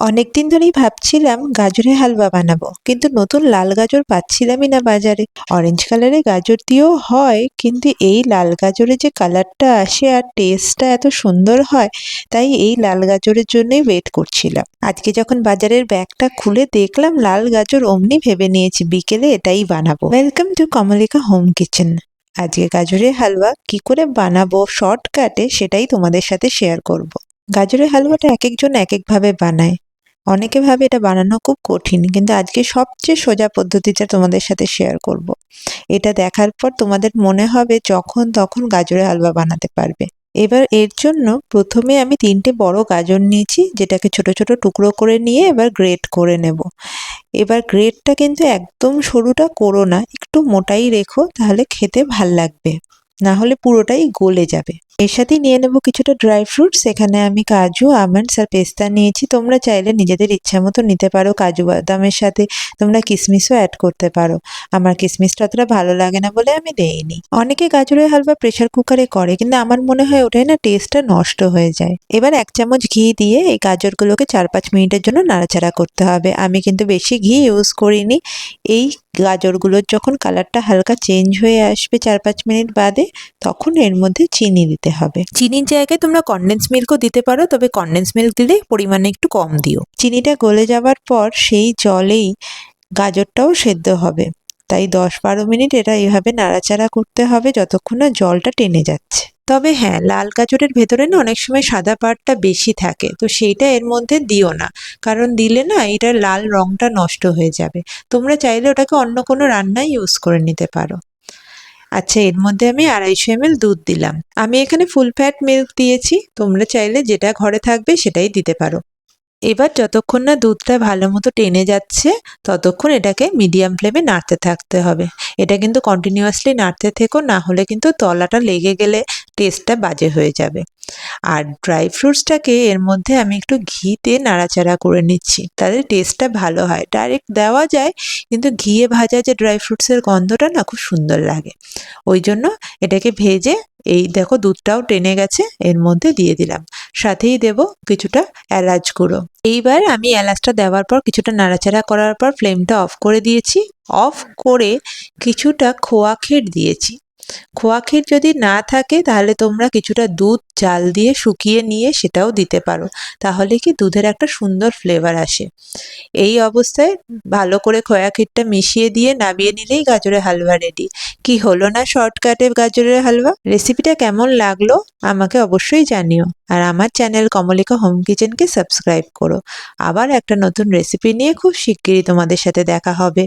অনেকদিন ধরেই ভাবছিলাম গাজরের হালুয়া বানাবো, কিন্তু নতুন লাল গাজর পাচ্ছিলামই না বাজারে। অরেঞ্জ কালারের গাজর দিয়েও হয়, কিন্তু এই লাল গাজরের যে কালারটা আসে আর টেস্টটা এত সুন্দর হয়, তাই এই লাল গাজরের জন্যই ওয়েট করছিলাম। আজকে যখন বাজারের ব্যাগটা খুলে দেখলাম, লাল গাজর অমনি ভেবে নিয়েছি, বিকেলে এটাই বানাবো। Welcome to Komolika home kitchen আজকে গাজরের হালুয়া কি করে বানাবো শর্টকাটে সেটাই তোমাদের সাথে শেয়ার করব। গাজরের হালুয়াটা এক একজন এক একভাবে বানায়। অনেকে ভাবে এটা বানানো খুব কঠিন, কিন্তু আজকে সবচেয়ে সোজা পদ্ধতিটা তোমাদের সাথে শেয়ার করব। এটা দেখার পর তোমাদের মনে হবে যখন তখন গাজরের হালুয়া বানাতে পারবে। এবার এর জন্য প্রথমে আমি তিনটে বড় গাজর নিয়েছি, যেটাকে ছোট ছোট টুকরো করে নিয়ে এবার গ্রেট করে নেব। এবার গ্রেটটা কিন্তু একদম সরুটা করো না, একটু মোটাই রেখো, তাহলে খেতে ভালো লাগবে। না হলে পুরোটাই গলে যাবে। এর সাথেই নিয়ে নেব কিছুটা ড্রাই ফ্রুটস এখানে আমি কাজু আমন্ডস আর পেস্তা নিয়েছি। তোমরা চাইলে নিজেদের ইচ্ছা মতো নিতে পারো। কাজু বাদামের সাথে তোমরা কিশমিশও অ্যাড করতে পারো। আমার কিশমিশটা অতটা ভালো লাগে না বলে আমি দেইনি। অনেকে গাজরের হালুয়া প্রেশার কুকারে করে, কিন্তু আমার মনে হয় ওটাই না টেস্টটা নষ্ট হয়ে যায়। এবার এক চামচ ঘি দিয়ে এই গাজরগুলোকে চার পাঁচ মিনিটের জন্য নাড়াচাড়া করতে হবে। আমি কিন্তু বেশি ঘি ইউজ করিনি। এই গাজরগুলোর যখন কালারটা হালকা চেঞ্জ হয়ে আসবে চার পাঁচ মিনিট বাদে তখন এর মধ্যে চিনি দিতে হবে। চিনির জায়গায় তোমরা কনডেন্স মিল্কও দিতে পারো তবে কনডেন্স মিল্ক দিলে পরিমাণে একটু কম দিও। চিনিটা গলে যাওয়ার পর সেই জলেই গাজরটাও সেদ্ধ হবে। তাই দশ বারো মিনিট এটা এভাবে নাড়াচাড়া করতে হবে যতক্ষণ না জলটা টেনে যাচ্ছে। তবে হ্যাঁ লাল গাজরের ভেতরে না অনেক সময় সাদা পাটটা বেশি থাকে। তো সেইটা এর মধ্যে দিও না। কারণ দিলে না এটার লাল রংটা নষ্ট হয়ে যাবে। তোমরা চাইলে ওটাকে অন্য কোনো রান্নায় ইউজ করে নিতে পারো। আচ্ছা এর মধ্যে আমি আড়াইশো এমএল দুধ দিলাম। আমি এখানে ফুল ফ্যাট মিল্ক দিয়েছি। তোমরা চাইলে যেটা ঘরে থাকবে সেটাই দিতে পারো। এবার যতক্ষণ না দুধটা ভালো মতো টেনে যাচ্ছে, ততক্ষণ এটাকে মিডিয়াম ফ্লেমে নাড়তে থাকতে হবে। এটা কিন্তু কন্টিনিউয়াসলি নাড়তে থেকো, না হলে কিন্তু তলাটা লেগে গেলে টেস্টটা বাজে হয়ে যাবে। আর ড্রাই ফ্রুটসটাকে এর মধ্যে আমি একটু ঘিতে নাড়াচাড়া করে নিচ্ছি তাদের টেস্টটা ভালো হয়। ডাইরেক্ট দেওয়া যায়, কিন্তু ঘিয়ে ভাজা যে ড্রাই ফ্রুটসের গন্ধটা না খুব সুন্দর লাগে। ওই জন্য এটাকে ভেজে, এই দেখো দুধটাও টেনে গেছে, এর মধ্যে দিয়ে দিলাম। সাথেই দেব কিছুটা এলাচ গুঁড়ো। এইবার আমি এলাচটা দেওয়ার পর কিছুটা নাড়াচাড়া করার পর ফ্লেমটা অফ করে দিয়েছি। অফ করে কিছুটা খোয়া ক্ষীর দিয়েছি। খোয়া ক্ষীর যদি না থাকে, তাহলে তোমরা কিছুটা দুধ, জাল দিয়ে শুকিয়ে নিয়ে সেটাও দিতে পারো। তাহলে কি দুধের একটা সুন্দর ফ্লেভার আসে। এই অবস্থায় ভালো করে খোয়া ক্ষীরটা মিশিয়ে দিয়ে নামিয়ে নিলেই গাজরের হালুয়া রেডি কি হলো না শর্টকাটে গাজরের হালুয়া? রেসিপিটা কেমন লাগল? আমাকে অবশ্যই জানিও। আর আমার চ্যানেল কমলিকা হোম কিচেনকে সাবস্ক্রাইব করো। আবার একটা নতুন রেসিপি নিয়ে খুব শিগগিরই তোমাদের সাথে দেখা হবে।